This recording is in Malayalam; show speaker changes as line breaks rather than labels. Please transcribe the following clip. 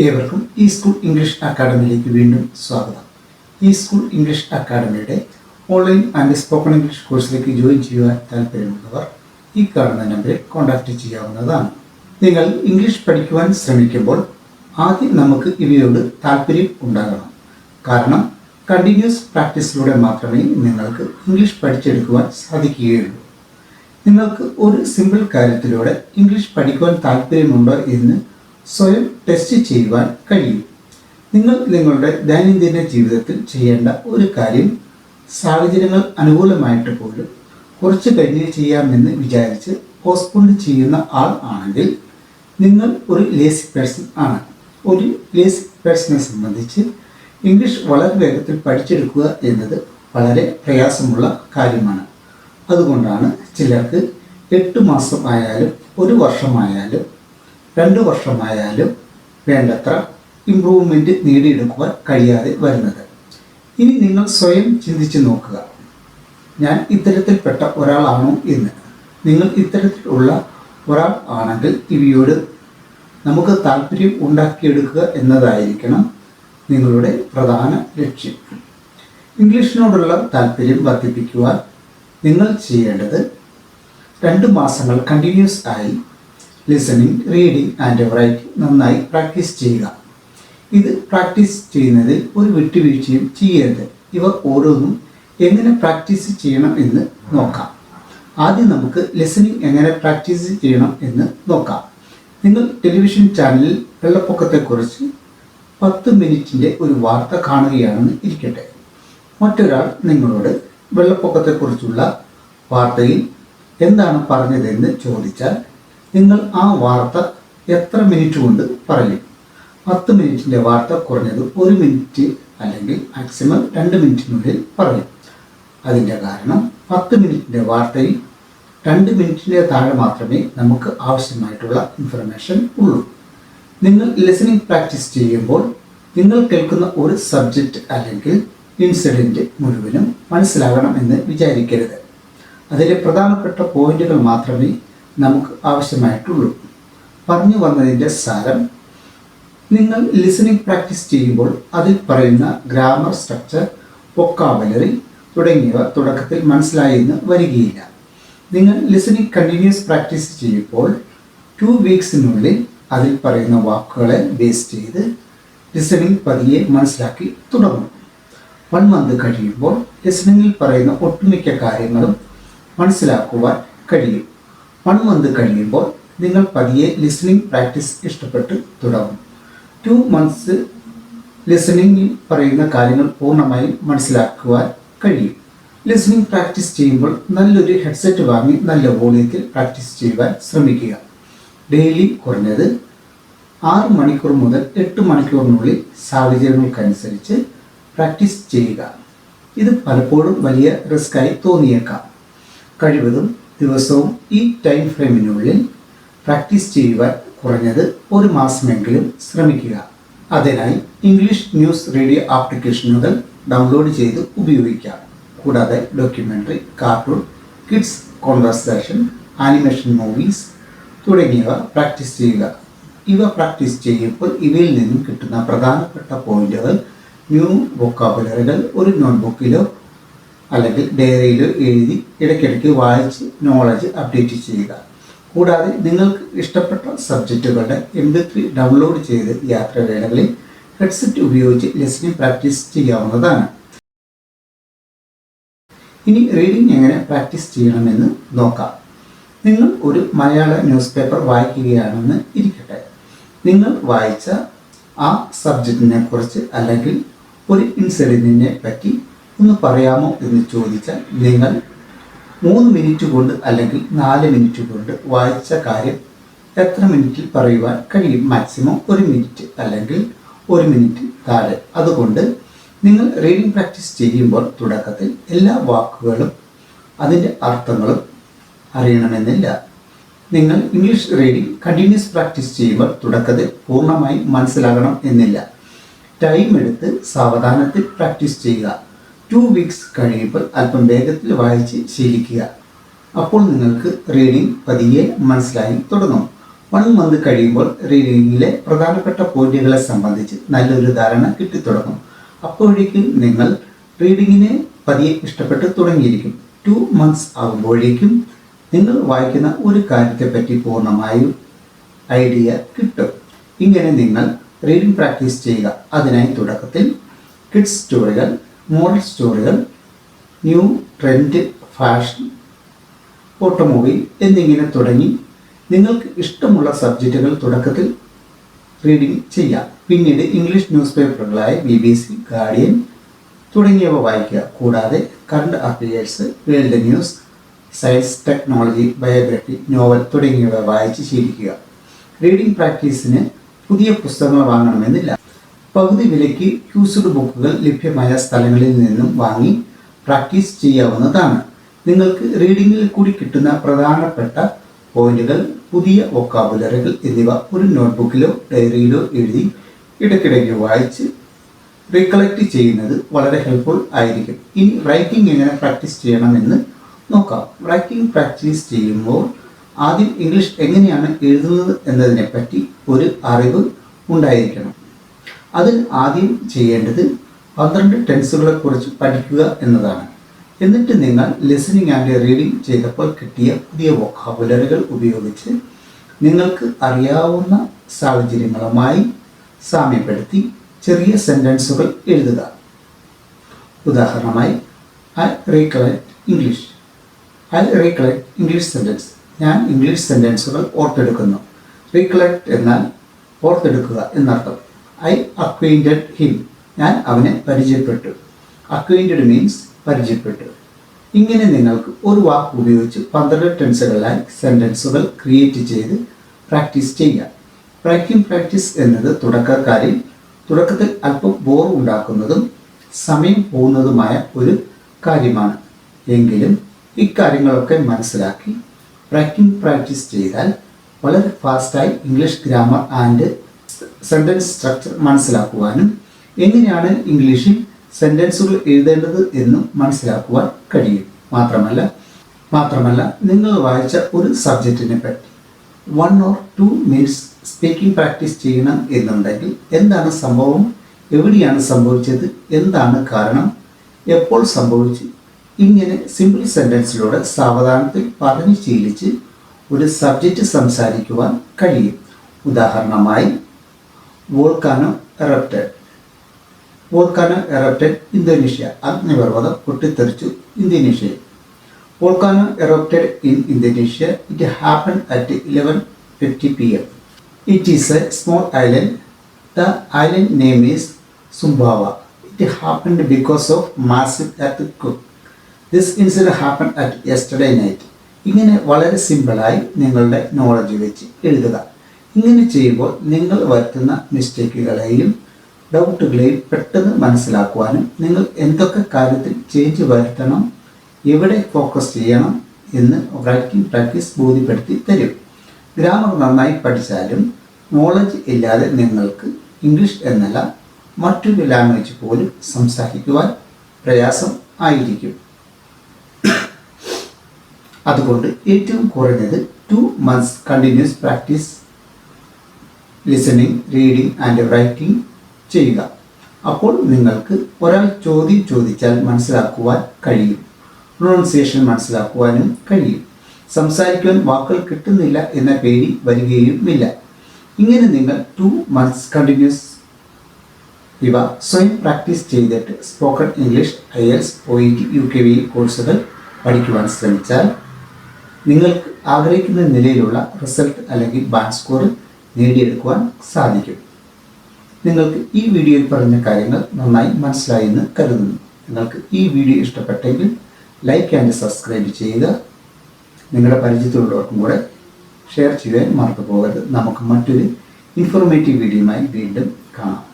ഏവർക്കും ഈ സ്കൂൾ ഇംഗ്ലീഷ് അക്കാഡമിയിലേക്ക് വീണ്ടും സ്വാഗതം. ഈ സ്കൂൾ ഇംഗ്ലീഷ് അക്കാഡമിയുടെ ഓൺലൈൻ ആൻഡ് സ്പോക്കൺ ഇംഗ്ലീഷ് കോഴ്സിലേക്ക് ജോയിൻ ചെയ്യുവാൻ താല്പര്യമുള്ളവർ ഈ കാണുന്ന നമ്പറിൽ കോൺടാക്റ്റ് ചെയ്യാവുന്നതാണ്. നിങ്ങൾ ഇംഗ്ലീഷ് പഠിക്കുവാൻ ശ്രമിക്കുമ്പോൾ ആദ്യം നമുക്ക് ഇവയോട് താല്പര്യം ഉണ്ടാകണം. കാരണം കണ്ടിന്യൂസ് പ്രാക്ടീസിലൂടെ മാത്രമേ നിങ്ങൾക്ക് ഇംഗ്ലീഷ് പഠിച്ചെടുക്കുവാൻ സാധിക്കുകയുള്ളൂ. നിങ്ങൾക്ക് ഒരു സിമ്പിൾ കാര്യത്തിലൂടെ ഇംഗ്ലീഷ് പഠിക്കുവാൻ താല്പര്യമുണ്ടോ എന്ന് സ്വയം ടെസ്റ്റ് ചെയ്യുവാൻ കഴിയും. നിങ്ങൾ നിങ്ങളുടെ ദൈനംദിന ജീവിതത്തിൽ ചെയ്യേണ്ട ഒരു കാര്യം സാഹചര്യങ്ങൾ അനുകൂലമായിട്ട് പോലും കുറച്ച് കഴിഞ്ഞ് ചെയ്യാമെന്ന് വിചാരിച്ച് പോസ്റ്റ്പോൺ ചെയ്യുന്ന ആൾ ആണെങ്കിൽ നിങ്ങൾ ഒരു ലേസി പേഴ്സൺ ആണ്. ഒരു ലേസി പേഴ്സണെ സംബന്ധിച്ച് ഇംഗ്ലീഷ് വളരെ വേഗത്തിൽ പഠിച്ചെടുക്കുക എന്നത് വളരെ പ്രയാസമുള്ള കാര്യമാണ്. അതുകൊണ്ടാണ് ചിലർക്ക് എട്ട് മാസം ആയാലും ഒരു വർഷമായാലും രണ്ട് വർഷമായാലും വേണ്ടത്ര ഇമ്പ്രൂവ്മെന്റ് നേടിയെടുക്കുവാൻ കഴിയാതെ വരുന്നത്. ഇനി നിങ്ങൾ സ്വയം ചിന്തിച്ചു നോക്കുക. ഞാൻ ഇത്തരത്തിൽപ്പെട്ട ഒരാളാണോ എന്ന്. നിങ്ങൾ ഇത്തരത്തിലുള്ള ഒരാൾ ആണെങ്കിൽ ഇവയോട് നമുക്ക് താല്പര്യം ഉണ്ടാക്കിയെടുക്കുക എന്നതായിരിക്കണം നിങ്ങളുടെ പ്രധാന ലക്ഷ്യം. ഇംഗ്ലീഷിനോടുള്ള താല്പര്യം വർദ്ധിപ്പിക്കുവാൻ നിങ്ങൾ ചെയ്യേണ്ടത് രണ്ട് മാസങ്ങൾ കണ്ടിന്യൂസ് ആയി ലിസണിങ് റീഡിങ് ആൻഡ് റൈറ്റിംഗ് നന്നായി പ്രാക്ടീസ് ചെയ്യുക. ഇത് പ്രാക്ടീസ് ചെയ്യുന്നതിൽ ഒരു വിട്ടുവീഴ്ചയും ചെയ്യരുത്. ഇവ ഓരോന്നും എങ്ങനെ പ്രാക്ടീസ് ചെയ്യണം എന്ന് നോക്കാം. ആദ്യം നമുക്ക് ലിസണിങ് എങ്ങനെ പ്രാക്ടീസ് ചെയ്യണം എന്ന് നോക്കാം. നിങ്ങൾ ടെലിവിഷൻ ചാനലിൽ വെള്ളപ്പൊക്കത്തെക്കുറിച്ച് പത്ത് മിനിറ്റിന്റെ ഒരു വാർത്ത കാണുകയാണെന്ന് ഇരിക്കട്ടെ. മറ്റൊരാൾ നിങ്ങളോട് വെള്ളപ്പൊക്കത്തെക്കുറിച്ചുള്ള വാർത്തയിൽ എന്താണ് പറഞ്ഞതെന്ന് ചോദിച്ചാൽ നിങ്ങൾ ആ വാർത്ത എത്ര മിനിറ്റ് കൊണ്ട് പറയും? പത്ത് മിനിറ്റിന്റെ വാർത്ത കുറഞ്ഞത് ഒരു മിനിറ്റ് അല്ലെങ്കിൽ മാക്സിമം രണ്ട് മിനിറ്റിനുള്ളിൽ പറയും. അതിന്റെ കാരണം പത്ത് മിനിറ്റിന്റെ വാർത്തയിൽ രണ്ട് മിനിറ്റിന്റെ താഴെ മാത്രമേ നമുക്ക് ആവശ്യമായിട്ടുള്ള ഇൻഫർമേഷൻ ഉള്ളൂ. നിങ്ങൾ ലിസണിംഗ് പ്രാക്ടീസ് ചെയ്യുമ്പോൾ നിങ്ങൾ കേൾക്കുന്ന ഒരു സബ്ജക്റ്റ് അല്ലെങ്കിൽ ഇൻസിഡന്റ് മുഴുവനും മനസ്സിലാകണം എന്ന് വിചാരിക്കരുത്. അതിലെ പ്രധാനപ്പെട്ട പോയിന്റുകൾ മാത്രമേ നമുക്ക് ആവശ്യമായിട്ടുള്ളൂ. പറഞ്ഞു വന്നതിന്റെ സാരം നിങ്ങൾ ലിസണിംഗ് പ്രാക്ടീസ് ചെയ്യുമ്പോൾ അതിൽ പറയുന്ന ഗ്രാമർ സ്ട്രക്ചർ വൊക്കാബുലറി തുടങ്ങിയവ തുടക്കത്തിൽ മനസ്സിലായെന്ന് വരികയില്ല. നിങ്ങൾ ലിസണിംഗ് കണ്ടിന്യൂസ് പ്രാക്ടീസ് ചെയ്യുമ്പോൾ ടു വീക്സിനുള്ളിൽ അതിൽ പറയുന്ന വാക്കുകളെ ബേസ് ചെയ്ത് ലിസണിംഗ് പതിയെ മനസ്സിലാക്കി തുടങ്ങും. വൺ മന്ത് കഴിയുമ്പോൾ ലിസണിങ്ങിൽ പറയുന്ന ഒട്ടുമിക്ക കാര്യങ്ങളും മനസ്സിലാക്കുവാൻ കഴിയും. വൺ മന്ത് കഴിയുമ്പോൾ നിങ്ങൾ പതിയെ ലിസണിങ് പ്രാക്ടീസ് ഇഷ്ടപ്പെട്ട് തുടങ്ങും. ടു മന്ത്സ് ലിസണിങ്ങിൽ പറയുന്ന കാര്യങ്ങൾ പൂർണമായും മനസ്സിലാക്കുവാൻ കഴിയും. ലിസണിങ് പ്രാക്ടീസ് ചെയ്യുമ്പോൾ നല്ലൊരു ഹെഡ്സെറ്റ് വാങ്ങി നല്ല വോളിയത്തിൽ പ്രാക്ടീസ് ചെയ്യുവാൻ ശ്രമിക്കുക. ഡെയിലി കുറഞ്ഞത് ആറ് മണിക്കൂർ മുതൽ എട്ട് മണിക്കൂറിനുള്ളിൽ സാഹചര്യങ്ങൾക്കനുസരിച്ച് പ്രാക്ടീസ് ചെയ്യുക. ഇത് പലപ്പോഴും വലിയ റിസ്ക്കായി തോന്നിയേക്കാം. കഴിവതും ദിവസവും ഈ ടൈം ഫ്രെയിമിനുള്ളിൽ പ്രാക്ടീസ് ചെയ്യുവാൻ കുറഞ്ഞത് ഒരു മാസമെങ്കിലും ശ്രമിക്കുക. അതിനായി ഇംഗ്ലീഷ് ന്യൂസ് റേഡിയോ ആപ്ലിക്കേഷനുകൾ ഡൗൺലോഡ് ചെയ്ത് ഉപയോഗിക്കാം. കൂടാതെ documentary cartoon kids conversation animation movies തുടങ്ങിയവ പ്രാക്ടീസ് ചെയ്യുക. ഇവ പ്രാക്ടീസ് ചെയ്യുമ്പോൾ ഇവയിൽ നിന്നും കിട്ടുന്ന പ്രധാനപ്പെട്ട പോയിന്റുകൾ ന്യൂ വൊക്കാബുലറികൾ ഒരു നോട്ട്ബുക്കിലോ അല്ലെങ്കിൽ ഡയറിയിൽ എഴുതി ഇടയ്ക്കിടയ്ക്ക് വായിച്ച് നോളജ് അപ്ഡേറ്റ് ചെയ്യുക. കൂടാതെ നിങ്ങൾക്ക് ഇഷ്ടപ്പെട്ട സബ്ജക്റ്റുകളുടെ എം ബി ത്രീ ഡൗൺലോഡ് ചെയ്ത് യാത്രാവേളകളിൽ ഹെഡ്സെറ്റ് ഉപയോഗിച്ച് ലിസണിംഗ് പ്രാക്ടീസ് ചെയ്യാവുന്നതാണ്. ഇനി റീഡിംഗ് എങ്ങനെ പ്രാക്ടീസ് ചെയ്യണമെന്ന് നോക്കാം. നിങ്ങൾ ഒരു മലയാള ന്യൂസ് പേപ്പർ വായിക്കുകയാണെന്ന് ഇരിക്കട്ടെ. നിങ്ങൾ വായിച്ച ആ സബ്ജക്റ്റിനെ കുറിച്ച് അല്ലെങ്കിൽ ഒരു ഇൻസിഡന്റിനെ പറ്റി ഒന്ന് പറയാമോ എന്ന് ചോദിച്ചാൽ നിങ്ങൾ മൂന്ന് മിനിറ്റ് കൊണ്ട് അല്ലെങ്കിൽ നാല് മിനിറ്റ് കൊണ്ട് വായിച്ച കാര്യം എത്ര മിനിറ്റിൽ പറയുവാൻ കഴിയും? മാക്സിമം ഒരു മിനിറ്റ് അല്ലെങ്കിൽ ഒരു മിനിറ്റ് താഴെ. അതുകൊണ്ട് നിങ്ങൾ റീഡിംഗ് പ്രാക്ടീസ് ചെയ്യുമ്പോൾ തുടക്കത്തിൽ എല്ലാ വാക്കുകളും അതിന്റെ അർത്ഥങ്ങളും അറിയണമെന്നില്ല. നിങ്ങൾ ഇംഗ്ലീഷ് റീഡിംഗ് കണ്ടിന്യൂസ് പ്രാക്ടീസ് ചെയ്യുമ്പോൾ തുടക്കത്തിൽ പൂർണമായി മനസ്സിലാകണം എന്നില്ല. ടൈം എടുത്ത് സാവധാനത്തിൽ പ്രാക്ടീസ് ചെയ്യുക. ടു വീക്സ് കഴിയുമ്പോൾ അല്പം വേഗത്തിൽ വായിച്ച് ശീലിക്കുക. അപ്പോൾ നിങ്ങൾക്ക് റീഡിംഗ് പതിയെ മനസ്സിലായി തുടങ്ങും. വൺ മന്ത് കഴിയുമ്പോൾ റീഡിങ്ങിലെ പ്രധാനപ്പെട്ട പോയിന്റുകളെ സംബന്ധിച്ച് നല്ലൊരു ധാരണ കിട്ടിത്തുടങ്ങും. അപ്പോഴേക്കും നിങ്ങൾ റീഡിങ്ങിനെ പതിയെ ഇഷ്ടപ്പെട്ട് തുടങ്ങിയിരിക്കും. ടു മന്ത്സ് ആകുമ്പോഴേക്കും നിങ്ങൾ വായിക്കുന്ന ഒരു കാര്യത്തെപ്പറ്റി പൂർണമായും ഐഡിയ കിട്ടും. ഇങ്ങനെ നിങ്ങൾ റീഡിംഗ് പ്രാക്ടീസ് ചെയ്യുക. അതിനായി തുടക്കത്തിൽ കിഡ്സ് സ്റ്റോറികൾ മോറൽ സ്റ്റോറികൾ ന്യൂ ട്രെൻഡ് ഫാഷൻ ഓട്ടോമൊബൈൽ എന്നിങ്ങനെ തുടങ്ങി നിങ്ങൾക്ക് ഇഷ്ടമുള്ള സബ്ജക്റ്റുകൾ തുടക്കത്തിൽ റീഡിംഗ് ചെയ്യാം. പിന്നീട് ഇംഗ്ലീഷ് ന്യൂസ് പേപ്പറുകളായ ബി ബി സി ഗാർഡിയൻ തുടങ്ങിയവ വായിക്കുക. കൂടാതെ current affairs world news science technology biography novel തുടങ്ങിയവ വായിച്ച് ശീലിക്കുക. റീഡിംഗ് പ്രാക്ടീസിന് പുതിയ പുസ്തകങ്ങൾ വാങ്ങണമെന്നില്ല. പകുതി വിലയ്ക്ക് യൂസ്ഡ് ബുക്കുകൾ ലഭ്യമായ സ്ഥലങ്ങളിൽ നിന്നും വാങ്ങി പ്രാക്ടീസ് ചെയ്യാവുന്നതാണ്. നിങ്ങൾക്ക് റീഡിങ്ങിൽ കൂടി കിട്ടുന്ന പ്രധാനപ്പെട്ട പോയിന്റുകൾ പുതിയ വൊക്കാബുലറികൾ എന്നിവ ഒരു നോട്ട്ബുക്കിലോ ഡയറിയിലോ എഴുതി ഇടയ്ക്കിടയ്ക്ക് വായിച്ച് റീകളക്ട് ചെയ്യുന്നത് വളരെ ഹെൽപ്ഫുൾ ആയിരിക്കും. ഇനി റൈറ്റിംഗ് എങ്ങനെ പ്രാക്ടീസ് ചെയ്യണമെന്ന് നോക്കാം. റൈറ്റിംഗ് പ്രാക്ടീസ് ചെയ്യുമ്പോൾ ആദ്യം ഇംഗ്ലീഷ് എങ്ങനെയാണ് എഴുതുന്നത് എന്നതിനെപ്പറ്റി ഒരു അറിവ് ഉണ്ടായിരിക്കണം. അതിൽ ആദ്യം ചെയ്യേണ്ടത് പന്ത്രണ്ട് ടെൻസുകളെ കുറിച്ച് പഠിക്കുക എന്നതാണ്. എന്നിട്ട് നിങ്ങൾ ലിസണിങ് ആൻഡ് റീഡിംഗ് ചെയ്തപ്പോൾ കിട്ടിയ പുതിയ വൊക്കാബുലറികൾ ഉപയോഗിച്ച് നിങ്ങൾക്ക് അറിയാവുന്ന സാഹചര്യങ്ങളുമായി സാമ്യപ്പെടുത്തി ചെറിയ സെന്റൻസുകൾ എഴുതുക. ഉദാഹരണമായി I recollect English I recollect English sentence ഞാൻ ഇംഗ്ലീഷ് സെന്റൻസുകൾ ഓർത്തെടുക്കുന്നു. റീകളക്ട് എന്നാൽ ഓർത്തെടുക്കുക എന്നർത്ഥം. ഐ അക്വൈന്റഡ് ഹിം ഞാൻ അവനെ പരിചയപ്പെട്ടു. അക്വൈന്റഡ് മീൻസ് പരിചയപ്പെട്ടു. ഇങ്ങനെ നിങ്ങൾക്ക് ഒരു വാക്ക് ഉപയോഗിച്ച് പന്ത്രണ്ട് ടെൻസുകളായി സെന്റൻസുകൾ ക്രിയേറ്റ് ചെയ്ത് പ്രാക്ടീസ് ചെയ്യാം. റൈറ്റിംഗ് പ്രാക്ടീസ് എന്നത് തുടക്കക്കാരിൽ തുടക്കത്തിൽ അല്പം ബോർ ഉണ്ടാക്കുന്നതും സമയം പോകുന്നതുമായ ഒരു കാര്യമാണ്. എങ്കിലും ഇക്കാര്യങ്ങളൊക്കെ മനസ്സിലാക്കി റൈറ്റിംഗ് പ്രാക്ടീസ് ചെയ്താൽ വളരെ ഫാസ്റ്റായി English grammar and sentence structure മനസ്സിലാക്കുവാനും എങ്ങനെയാണ് ഇംഗ്ലീഷിൽ സെന്റൻസുകൾ എഴുതേണ്ടത് എന്നും മനസ്സിലാക്കുവാൻ കഴിയും. മാത്രമല്ല മാത്രമല്ല നിങ്ങൾ വായിച്ച ഒരു സബ്ജക്റ്റിനെ പറ്റി one or two minutes speaking practice ചെയ്യണം എന്നുണ്ടെങ്കിൽ എന്താണ് സംഭവം? എവിടെയാണ് സംഭവിച്ചത്? എന്താണ് കാരണം? എപ്പോൾ സംഭവിച്ചു? ഇങ്ങനെ സിമ്പിൾ സെന്റൻസിലൂടെ സാവധാനത്തിൽ പറഞ്ഞു ശീലിച്ച് ഒരു സബ്ജക്റ്റ് സംസാരിക്കുവാൻ കഴിയും. ഉദാഹരണമായി volcano erupted volcano erupted Indonesia അഗ്നിപർവതം പൊട്ടിത്തെറിച്ചു ഇന്തോനേഷ്യയിൽ volcano erupted in Indonesia it happen at eleven fifty P M it is a small island the island name is Sumbawa it happened because of massive cook this incident happen at yesterday night ഇങ്ങനെ വളരെ സിമ്പിളായി നിങ്ങളുടെ നോളജ് വെച്ച് എഴുതുക. ഇങ്ങനെ ചെയ്യുമ്പോൾ നിങ്ങൾ വരുത്തുന്ന മിസ്റ്റേക്കുകളെയും ഡൗട്ടുകളെയും പെട്ടെന്ന് മനസ്സിലാക്കുവാനും നിങ്ങൾ എന്തൊക്കെ കാര്യത്തിൽ ചേഞ്ച് വരുത്തണം എവിടെ ഫോക്കസ് ചെയ്യണം എന്ന് റൈറ്റിംഗ് പ്രാക്ടീസ് ബോധ്യപ്പെടുത്തി തരും. ഗ്രാമർ നന്നായി പഠിച്ചാലും നോളജ് ഇല്ലാതെ നിങ്ങൾക്ക് ഇംഗ്ലീഷ് എന്നല്ല മറ്റൊരു ലാംഗ്വേജ് പോലും സംസാരിക്കുവാൻ പ്രയാസം ആയിരിക്കും. അതുകൊണ്ട് ഏറ്റവും കുറഞ്ഞത് two months continuous practice listening reading and writing ചെയ്യുക. അപ്പോൾ നിങ്ങൾക്ക് ഒരാൾ ചോദ്യം ചോദിച്ചാൽ മനസ്സിലാക്കുവാൻ കഴിയും. പ്രൊണൗൺസിയേഷൻ മനസ്സിലാക്കുവാനും കഴിയും. സംസാരിക്കുവാൻ വാക്കുകൾ കിട്ടുന്നില്ല എന്ന പേടി വരികയുമില്ല ഇങ്ങനെ നിങ്ങൾ ടു മന്ത്സ് കണ്ടിന്യൂസ് ഇവ സ്വയം പ്രാക്ടീസ് ചെയ്തിട്ട് spoken English IELTS U K V കോഴ്സുകൾ പഠിക്കുവാൻ ശ്രമിച്ചാൽ നിങ്ങൾക്ക് ആഗ്രഹിക്കുന്ന നിലയിലുള്ള റിസൾട്ട് അല്ലെങ്കിൽ ബാൻഡ് സ്കോർ നേടിയെടുക്കുവാൻ സാധിക്കും. നിങ്ങൾക്ക് ഈ വീഡിയോയിൽ പറഞ്ഞ കാര്യങ്ങൾ നന്നായി മനസ്സിലായെന്ന് കരുതുന്നു. നിങ്ങൾക്ക് ഈ വീഡിയോ ഇഷ്ടപ്പെട്ടെങ്കിൽ ലൈക്ക് ആൻഡ് സബ്സ്ക്രൈബ് ചെയ്യുക. നിങ്ങളുടെ പരിചയത്തിലുള്ളവർക്കും കൂടെ ഷെയർ ചെയ്യാൻ മറന്നു പോകരുത് നമുക്ക് മറ്റൊരു ഇൻഫോർമേറ്റീവ് വീഡിയോയുമായി വീണ്ടും കാണാം.